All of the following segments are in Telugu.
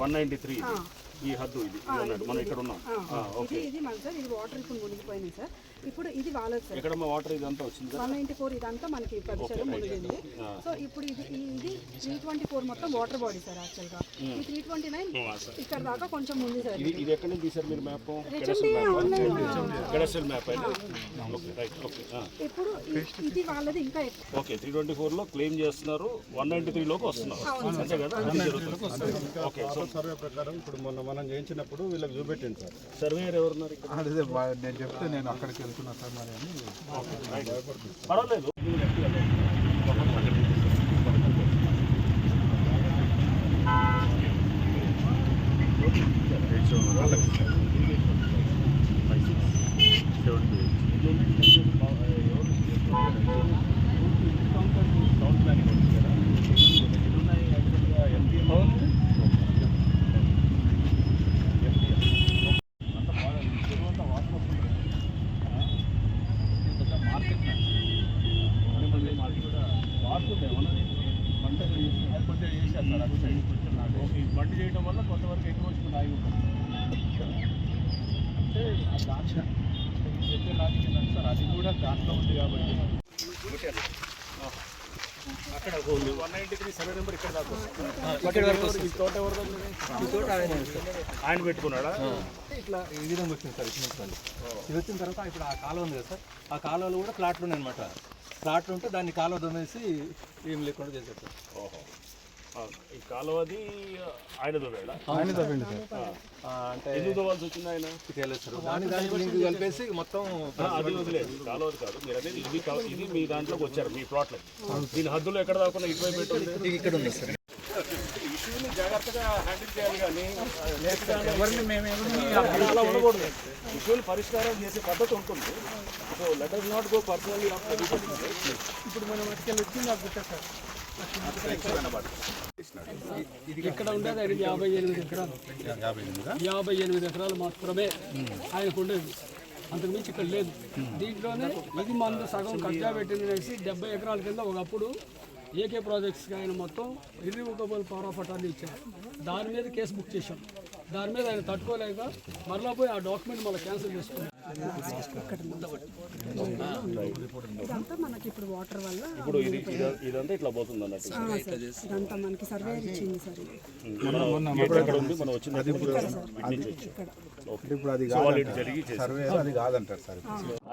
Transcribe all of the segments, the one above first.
One ninety three. ఈ హద్దు ఇది. మనం ఇక్కడ ఉన్నాం. ఇది ఓకే. ఇది మన సార్ ఇది వాటర్ ఇప్పుడు మునిగిపోయినాయి సార్. ఇప్పుడు ఇది వాళ్ళది సార్. ఎక్కడ మా వాటర్ ఇదంతా వచ్చింది వన్ నైంటీ ఫోర్ ఇదంతా మనకి పరిసరం మునిగింది. సో ఇప్పుడు ఇది ఇది త్రీ ట్వంటీ ఫోర్ మొత్తం వాటర్ బాడీ సార్ యాక్చువల్గా ఈ త్రీ ట్వంటీ నైన్ ఇక్కడ దాకా కొంచెం ఉంది సార్. ఇది ఎక్కడి నుంచి తీసారు మీరు మ్యాప్? ఆ. ఇప్పుడు ఇది వాళ్ళది ఇంకా ఓకే త్రీ ట్వంటీ ఫోర్లో క్లెయిమ్ చేస్తున్నారు. వన్ నైంటీ త్రీలోకి వస్తున్నారు. అంతే కదా? ఓకే సో సర్వే ప్రకారం ఇప్పుడు మొన్న మనం చేయించినప్పుడు వీళ్ళకి చూపెట్టింది సార్. సర్వేయర్ ఎవరున్నారు నేను చెప్తే నేను అక్కడికి వెళ్తున్నా సార్ మరి అని. పర్వాలేదు బండి చేయడం వల్ల కొంతవరకు ఎక్కువ వచ్చింది ఆగి అంటే ఆ దాంట్లో చెప్పే లాజిక్ ఏంటంటే సార్ అది కూడా దాంట్లో ఉంది కాబట్టి. అక్కడ one ninety three survey number ఇక్కడ దాకా. ఈ తోట ఆయన పెట్టుకున్నాడా? ఇట్లా ఈ విధంగా వచ్చింది సార్ మళ్ళీ. ఇది వచ్చిన తర్వాత ఇప్పుడు ఆ కాలువ ఉంది కదా సార్ ఆ కాలువలో కూడా ప్లాట్లు ఉన్నాయి అనమాట ప్లాట్లు ఉంటే దాన్ని కాలువ దొమ్మేసి ఏం లేకుండా ఆ, ఈ కాలువది ఆయన దొవ్వాడా ఆయన తవ్వండి సార్ ఆ, అంటే ఎందుకు వచ్చింది ఆయన? తెలియదు సార్ దాని దానికి లింక్ కలిపేసి మొత్తం అది వదిలేదు. కాలువది కాదు. మీరు అనేది ఇది ఇది మీ దాంట్లోకి వచ్చారు మీ ప్లాట్లో. దీని హద్దులు ఎక్కడ దాకా ఇటువైపు పెట్టుంది ఇక్కడ ఉంది సార్. ఇష్యూని జాగ్రత్తగా హ్యాండిల్ చేయాలి కానీ ఎవరిని మేము అలా ఉండకూడదు. ఇష్యూని పరిష్కారం చేసే పద్ధతి ఉంటుంది. So let us not go personally ఇప్పుడు మనం అటుకెళ్ళి వచ్చింది నాకు గుట్ట సార్. ఇక్కడ ఉండేది ఆయనకి యాభై ఎనిమిది ఎకరాలు. యాభై ఎనిమిది ఎకరాలు మాత్రమే ఆయనకు ఉండేది. అంతకు మించి ఇక్కడ లేదు. దీంట్లోనే ఇది మందు సగం కబ్జా పెట్టింది అనేసి డెబ్బై ఎకరాల కింద ఒకప్పుడు ఏకే ప్రాజెక్ట్స్కి ఆయన మొత్తం ఇర్రివకబుల్ పవర్ ఆఫ్ అటార్నీ ఇచ్చారు. దాని మీద కేసు బుక్ చేశాం. దాని మీద ఆయన తట్టుకోలేక మరలా పోయి ఆ డాక్యుమెంట్ మళ్ళీ క్యాన్సిల్ చేసుకున్నాం మనకి ఇప్పుడు వాటర్ వల్ల ఇప్పుడు ఇది ఇది- ఇదంతా ఇట్లా పోతుంది అన్నట్టు. ఆ, సార్. ఇదంతా మనకి సర్వే ఇచ్చింది సార్.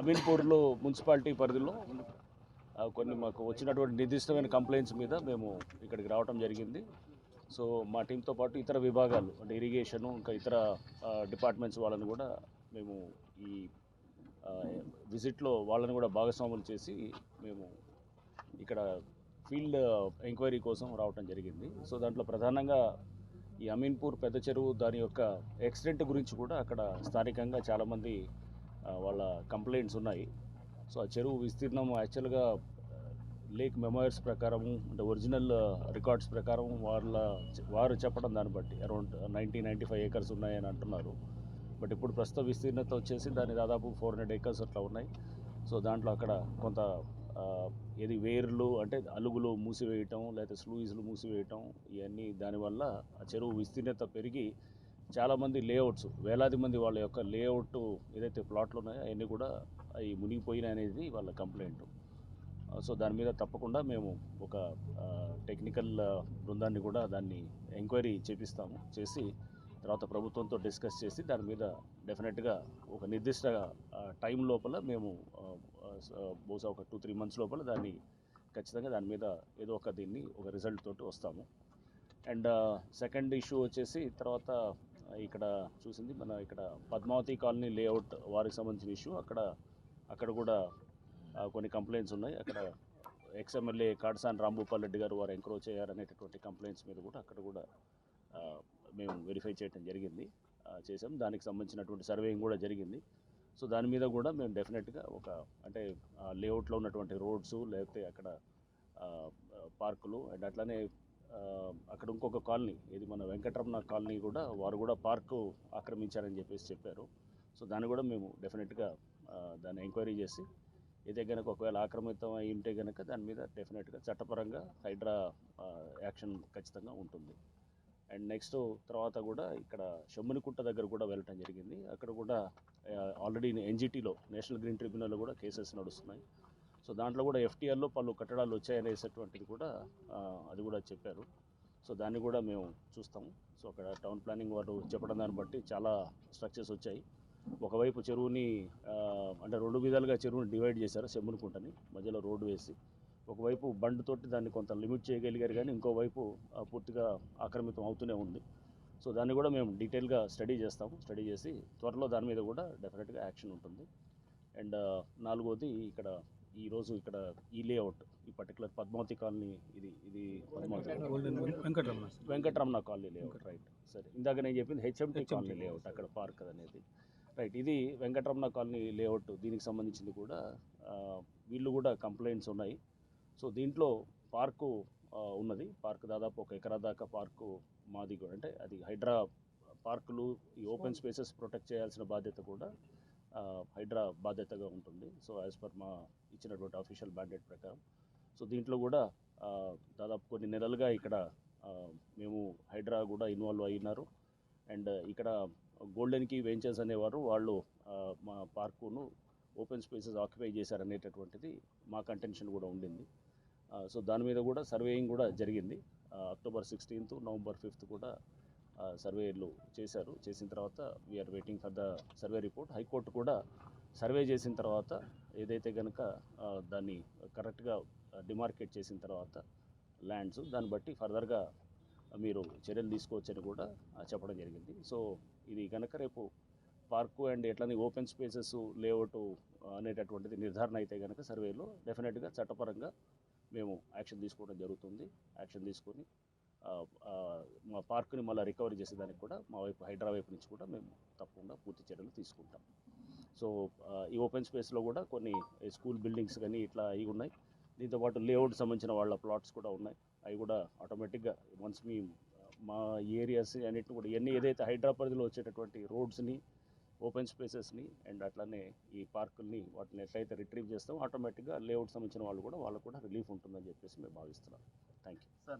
అమీన్పూర్లో మున్సిపాలిటీ పరిధిలో కొన్ని మాకు వచ్చినటువంటి నిర్దిష్టమైన కంప్లైంట్స్ మీద మేము ఇక్కడికి రావడం జరిగింది. సో మా టీంతో పాటు ఇతర విభాగాలు అంటే ఇరిగేషను ఇంకా ఇతర డిపార్ట్మెంట్స్ వాళ్ళని కూడా మేము ఈ విజిట్లో వాళ్ళని కూడా భాగస్వాములు చేసి మేము ఇక్కడ ఫీల్డ్ ఎంక్వైరీ కోసం రావటం జరిగింది. సో దాంట్లో ప్రధానంగా ఈ అమీన్పూర్ పెద్ద చెరువు దాని యొక్క ఎక్సిడెంట్ గురించి కూడా అక్కడ స్థానికంగా చాలామంది వాళ్ళ కంప్లైంట్స్ ఉన్నాయి. సో ఆ చెరువు విస్తీర్ణం యాక్చువల్గా లేక్ మెమోయర్స్ ప్రకారము అంటే ఒరిజినల్ రికార్డ్స్ ప్రకారం వాళ్ళ వారు చెప్పడం దాన్ని బట్టి. Around ninety ninety five acres ఉన్నాయని అంటున్నారు. బట్ ఇప్పుడు ప్రస్తుత విస్తీర్ణత వచ్చేసి దాని దాదాపు ఫోర్ హండ్రెడ్ ఏకర్స్ అట్లా ఉన్నాయి. సో దాంట్లో అక్కడ కొంత ఏది వేర్లు అంటే అలుగులు మూసివేయటం లేకపోతే స్లూయిస్లు మూసివేయటం ఇవన్నీ దానివల్ల ఆ చెరువు విస్తీర్ణత పెరిగి చాలామంది లేఅవుట్స్ వేలాది మంది వాళ్ళ యొక్క లేఅవుట్ ఏదైతే ప్లాట్లు ఉన్నాయో అవన్నీ కూడా అవి మునిగిపోయినాయి అనేది వాళ్ళ కంప్లైంట్. సో దాని మీద తప్పకుండా మేము ఒక టెక్నికల్ బృందాన్ని కూడా దాన్ని ఎంక్వైరీ చేపిస్తాము చేసి తర్వాత ప్రభుత్వంతో డిస్కస్ చేసి దాని మీద డెఫినెట్గా ఒక నిర్దిష్ట టైం లోపల మేము బహుశా ఒక టూ త్రీ మంత్స్ లోపల దాన్ని ఖచ్చితంగా దాని మీద ఏదో ఒక దీన్ని ఒక రిజల్ట్ తోటి వస్తాము. అండ్ సెకండ్ ఇష్యూ వచ్చేసి తర్వాత ఇక్కడ చూసింది మన ఇక్కడ పద్మావతి కాలనీ లేఅవుట్ వారికి సంబంధించిన ఇష్యూ. అక్కడ అక్కడ కూడా కొన్ని కంప్లైంట్స్ ఉన్నాయి. అక్కడ ఎక్స్ఎమ్మెల్యే కాడసాని రాంభూపాల్ రెడ్డి గారు వారు ఎంక్రోచ్ అయ్యారనేటటువంటి కంప్లైంట్స్ మీద కూడా అక్కడ కూడా మేము వెరిఫై చేయడం జరిగింది. చేసాం దానికి సంబంధించినటువంటి సర్వేయింగ్ కూడా జరిగింది. సో దాని మీద కూడా మేము డెఫినెట్గా ఒక అంటే లేఅవుట్లో ఉన్నటువంటి రోడ్స్ లేకపోతే అక్కడ పార్కులు అండ్ అట్లానే అక్కడ ఇంకొక కాలనీ ఇది మన వెంకటరమణ కాలనీ కూడా వారు కూడా పార్కు ఆక్రమించారని చెప్పేసి చెప్పారు. సో దాన్ని కూడా మేము డెఫినెట్గా దాన్ని ఎంక్వైరీ చేసి ఇదే కనుక ఒకవేళ ఆక్రమితం అయి ఉంటే కనుక దాని మీద డెఫినెట్గా చట్టపరంగా హైడ్రా యాక్షన్ ఖచ్చితంగా ఉంటుంది. అండ్ నెక్స్ట్ తర్వాత కూడా ఇక్కడ షమ్మునికుంట దగ్గర కూడా వెళ్ళటం జరిగింది. అక్కడ కూడా ఆల్రెడీ ఎన్జిటీలో నేషనల్ గ్రీన్ ట్రిబ్యునల్లో కూడా కేసెస్ నడుస్తున్నాయి. సో దాంట్లో కూడా ఎఫ్టీఆర్లో పలు కట్టడాలు వచ్చాయనేసేటువంటిది కూడా అది కూడా చెప్పారు. సో దాన్ని కూడా మేము చూస్తాము. సో అక్కడ టౌన్ ప్లానింగ్ వారు చెప్పడం దాన్ని బట్టి చాలా స్ట్రక్చర్స్ వచ్చాయి. ఒకవైపు చెరువుని అంటే రెండు విధాలుగా చెరువుని డివైడ్ చేశారు సెమ్మునుకుంటని మధ్యలో రోడ్డు వేసి. ఒకవైపు బండ్ తోటి దాన్ని కొంత లిమిట్ చేయగలిగారు కానీ ఇంకోవైపు పూర్తిగా ఆక్రమితం అవుతూనే ఉంది. సో దాన్ని కూడా మేము డీటెయిల్గా స్టడీ చేస్తాము. స్టడీ చేసి త్వరలో దాని మీద కూడా డెఫినెట్గా యాక్షన్ ఉంటుంది. అండ్ నాలుగోది ఇక్కడ ఈరోజు ఇక్కడ ఈ లేఅవుట్ ఈ పర్టికులర్ పద్మావతి కాలనీ ఇది ఇది Padmavathi. Venkataramana. Colony layout right సరే. ఇందాక నేను చెప్పింది హెచ్ఎంటీ కాలనీ లేఅవుట్ అక్కడ పార్క్ అనేది రైట్ ఇది వెంకటరమణ కాలనీ లేఅవుట్ దీనికి సంబంధించింది కూడా. వీళ్ళు కూడా కంప్లైంట్స్ ఉన్నాయి. సో దీంట్లో పార్కు ఉన్నది. పార్క్ దాదాపు ఒక ఎకరా దాకా పార్కు మాది కూడా. అంటే అది హైడ్రా పార్కులు ఈ ఓపెన్ స్పేసెస్ ప్రొటెక్ట్ చేయాల్సిన బాధ్యత కూడా హైడ్రా బాధ్యతగా ఉంటుంది. సో యాజ్ పర్ మా ఇచ్చినటువంటి అఫీషియల్ బ్యాండెడ్ ప్రకారం. సో దీంట్లో కూడా దాదాపు కొన్ని నెలలుగా ఇక్కడ మేము హైడ్రా కూడా ఇన్వాల్వ్ అయినారు అండ్ ఇక్కడ గోల్డెన్కి వెంచర్స్ అనేవారు వాళ్ళు మా పార్కును ఓపెన్ స్పేసెస్ ఆక్యుపై చేశారనేటటువంటిది మా కంటెన్షన్ కూడా ఉండింది. సో దాని మీద కూడా సర్వేయింగ్ కూడా జరిగింది. అక్టోబర్ సిక్స్టీన్త్ నవంబర్ ఫిఫ్త్ కూడా సర్వేలు చేశారు. చేసిన తర్వాత we're waiting for the survey report high court కూడా సర్వే చేసిన తర్వాత ఏదైతే కనుక దాన్ని కరెక్ట్గా డిమార్కేట్ చేసిన తర్వాత ల్యాండ్స్ దాన్ని బట్టి ఫర్దర్గా మీరు చర్యలు తీసుకోవచ్చని కూడా చెప్పడం జరిగింది. సో ఇది కనుక రేపు పార్కు అండ్ ఎట్లని ఓపెన్ స్పేసెస్ లేఅవుట్ అనేటటువంటిది నిర్ధారణ అయితే కనుక సర్వేలో డెఫినెట్గా చట్టపరంగా మేము యాక్షన్ తీసుకోవడం జరుగుతుంది. యాక్షన్ తీసుకొని మా పార్కుని మళ్ళీ రికవరీ చేసేదానికి కూడా మా వైపు హైడ్రా వైపు నుంచి కూడా మేము తప్పకుండా పూర్తి చర్యలు తీసుకుంటాం. సో ఈ ఓపెన్ స్పేస్లో కూడా కొన్ని స్కూల్ బిల్డింగ్స్ కానీ ఇట్లా అవి ఉన్నాయి. దీంతోపాటు లేఅవుట్ సంబంధించిన వాళ్ళ ప్లాట్స్ కూడా ఉన్నాయి. అవి కూడా ఆటోమేటిక్గా వన్స్ మీ మా ఏరియాస్ అన్నిటిని కూడా ఇవన్నీ ఏదైతే హైడ్రా పరిధిలో వచ్చేటటువంటి రోడ్స్ని ఓపెన్ స్పేసెస్ని అండ్ అట్లానే ఈ పార్కుల్ని వాటిని ఎట్లయితే రిట్రీవ్ చేస్తామో ఆటోమేటిక్గా లేఅవుట్ సంబంధించిన వాళ్ళు కూడా వాళ్ళకు కూడా రిలీఫ్ ఉంటుందని చెప్పేసి మేము భావిస్తున్నాం. Thank you